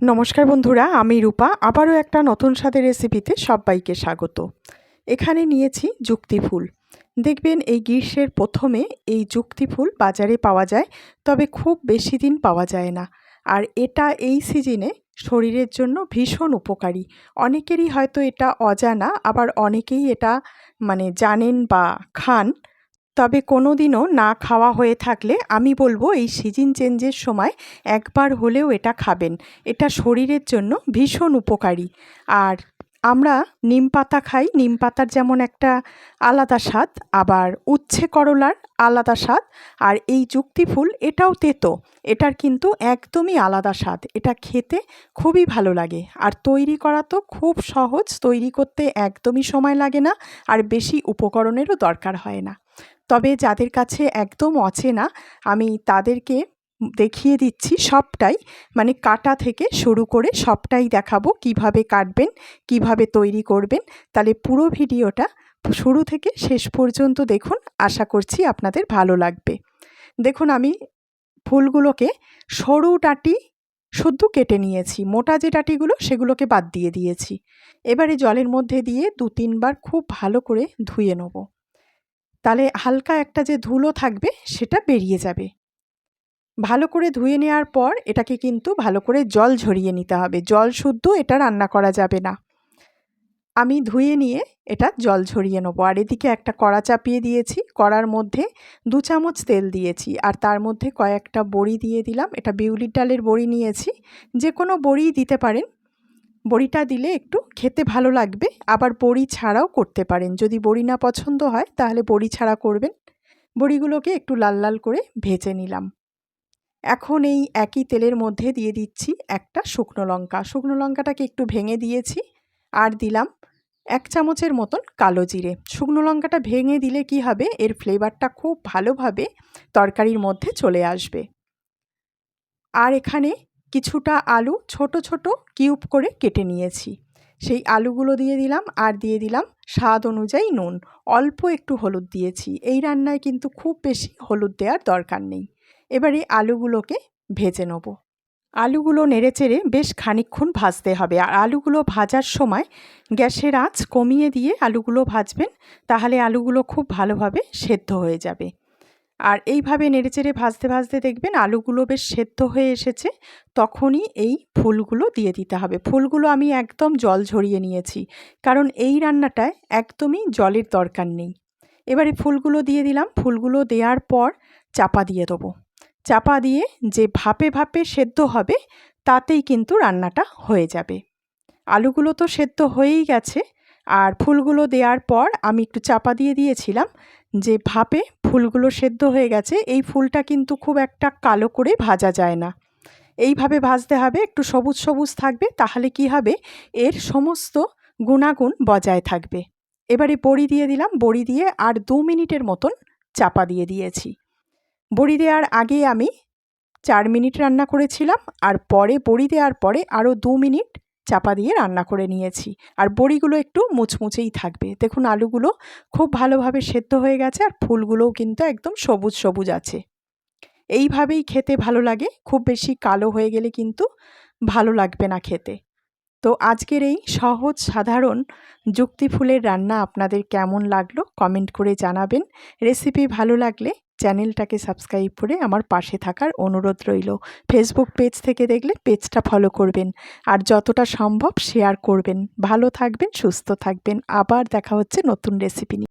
নমস্কার বন্ধুরা, আমি রূপা। আবারও একটা নতুন স্বাদের রেসিপিতে সবাইকে স্বাগত। এখানে নিয়েছি যুক্তি ফুল। দেখবেন এই গ্রীষ্মের প্রথমে এই যুক্তি ফুল বাজারে পাওয়া যায়, তবে খুব বেশি দিন পাওয়া যায় না। আর এটা এই সিজনে শরীরের জন্য ভীষণ উপকারী। অনেকেরই হয়তো এটা অজানা, আবার অনেকেই এটা মানে জানেন বা খান। তবে কোনো দিনও না খাওয়া হয়ে থাকলে আমি বলব এই সিজন চেঞ্জের সময় একবার হলেও এটা খাবেন। এটা শরীরের জন্য ভীষণ উপকারী। আর আমরা নিম পাতা খাই। নিম পাতার যেমন একটা আলাদা স্বাদ, আবার উচ্ছে করলার আলাদা স্বাদ, আর এই যুক্তি ফুল এটাও তেতো। এটার কিন্তু একদমই আলাদা স্বাদ। এটা খেতে খুবই ভালো লাগে। আর তৈরি করা তো খুব সহজ, তৈরি করতে একদমই সময় লাগে না, আর বেশি উপকরণেরও দরকার হয় না। তবে যাদের কাছে একদম অচেনা, আমি তাদেরকে দেখিয়ে দিচ্ছি সবটাই। মানে কাটা থেকে শুরু করে সবটাই দেখাবো কীভাবে কাটবেন, কীভাবে তৈরি করবেন। তাহলে পুরো ভিডিওটা শুরু থেকে শেষ পর্যন্ত দেখুন, আশা করছি আপনাদের ভালো লাগবে। দেখুন, আমি ফুলগুলোকে সরু ডাঁটি শুদ্ধ কেটে নিয়েছি। মোটা যে ডাঁটিগুলো সেগুলোকে বাদ দিয়ে দিয়েছি। এবারে জলের মধ্যে দিয়ে দু তিনবার খুব ভালো করে ধুয়ে নেব। তাহলে হালকা একটা যে ধুলো থাকবে, সেটা বেরিয়ে যাবে। ভালো করে ধুয়ে নেওয়ার পর এটাকে কিন্তু ভালো করে জল ঝরিয়ে নিতে হবে। জল শুদ্ধ এটা রান্না করা যাবে না। আমি ধুয়ে নিয়ে এটা জল ঝরিয়ে নেব। আর এদিকে একটা কড়া চাপিয়ে দিয়েছি। কড়ার মধ্যে দু চামচ তেল দিয়েছি। আর তার মধ্যে কয়েকটা বড়ি দিয়ে দিলাম। এটা বিউলির ডালের বড়ি নিয়েছি। যে কোনো বড়িই দিতে পারেন। বড়িটা দিলে একটু খেতে ভালো লাগবে। আবার বড়ি ছাড়াও করতে পারেন। যদি বড়ি না পছন্দ হয় তাহলে বড়ি ছাড়া করবেন। বড়িগুলোকে একটু লাল লাল করে ভেজে নিলাম। এখন এই একই তেলের মধ্যে দিয়ে দিচ্ছি একটা শুকনো লঙ্কা। শুকনো লঙ্কাটাকে একটু ভেঙে দিয়েছি আর দিলাম এক চামচের মতন কালো জিরে। শুকনো লঙ্কাটা ভেঙে দিলে কি হবে? এর ফ্লেভারটা খুব ভালোভাবে তরকারির মধ্যে চলে আসবে। আর এখানে কিছুটা আলু ছোট ছোট কিউব করে কেটে নিয়েছি। সেই আলুগুলো দিয়ে দিলাম আর দিয়ে দিলাম স্বাদ অনুযায়ী নুন। অল্প একটু হলুদ দিয়েছি। এই রান্নায় কিন্তু খুব বেশি হলুদ দেওয়ার দরকার নেই। এবারে আলুগুলোকে ভেজে নেব। আলুগুলো নেড়ে চেড়ে বেশ খানিক্ষণ ভাজতে হবে। আর আলুগুলো ভাজার সময় গ্যাসের আঁচ কমিয়ে দিয়ে আলুগুলো ভাজবেন, তাহলে আলুগুলো খুব ভালোভাবে সেদ্ধ হয়ে যাবে। আর এইভাবে নেড়েচেড়ে ভাজতে ভাজতে দেখবেন আলুগুলো বেশ সেদ্ধ হয়ে এসেছে। তখনই এই ফুলগুলো দিয়ে দিতে হবে। ফুলগুলো আমি একদম জল ঝরিয়ে নিয়েছি, কারণ এই রান্নাটায় একদমই জলের দরকার নেই। এবারে ফুলগুলো দিয়ে দিলাম। ফুলগুলো দেওয়ার পর চাপা দিয়ে দেবো। চাপা দিয়ে যে ভাপে ভাপে সেদ্ধ হবে, তাতেই কিন্তু রান্নাটা হয়ে যাবে। আলুগুলো তো সেদ্ধ হয়েই গেছে, আর ফুলগুলো দেওয়ার পর আমি একটু চাপা দিয়ে দিয়েছিলাম যে ভাপে ফুলগুলো সেদ্ধ হয়ে গেছে, এই ফুলটা কিন্তু খুব একটা কালো করে ভাজা যায় না। এইভাবে ভাজতে হবে, একটু সবুজ সবুজ থাকবে, তাহলে কি হবে, এর সমস্ত গুণাগুণ বজায় থাকবে। এবারে বড়ি দিয়ে দিলাম, বড়ি দিয়ে আর দু মিনিটের মতন চাপা দিয়ে দিয়েছি। বড়ি দেওয়ার আগে আমি চার মিনিট রান্না করেছিলাম, আর পরে বড়ি দেওয়ার পরে আরও দু মিনিট চাপা দিয়ে রান্না করে নিয়েছি। আর বড়িগুলো একটু মুচমুচেই থাকবে। দেখুন, আলুগুলো খুব ভালোভাবে সেদ্ধ হয়ে গেছে, আর ফুলগুলোও কিন্তু একদম সবুজ সবুজ আছে। এইভাবেই খেতে ভালো লাগে। খুব বেশি কালো হয়ে গেলে কিন্তু ভালো লাগবে না খেতে। তো আজকের এই সহজ, সাধারণ যুক্তি ফুলের রান্না আপনাদের কেমন লাগল কমেন্ট করে জানাবেন। রেসিপি ভালো লাগলে চ্যানেলটাকে সাবস্ক্রাইব করে আমার পাশে থাকার অনুরোধ রইল। ফেসবুক পেজ থেকে দেখলে পেজটা ফলো করবেন। আর যতটা সম্ভব শেয়ার করবেন। ভালো থাকবেন, সুস্থ থাকবেন। আবার দেখা হচ্ছে নতুন রেসিপি নিয়ে।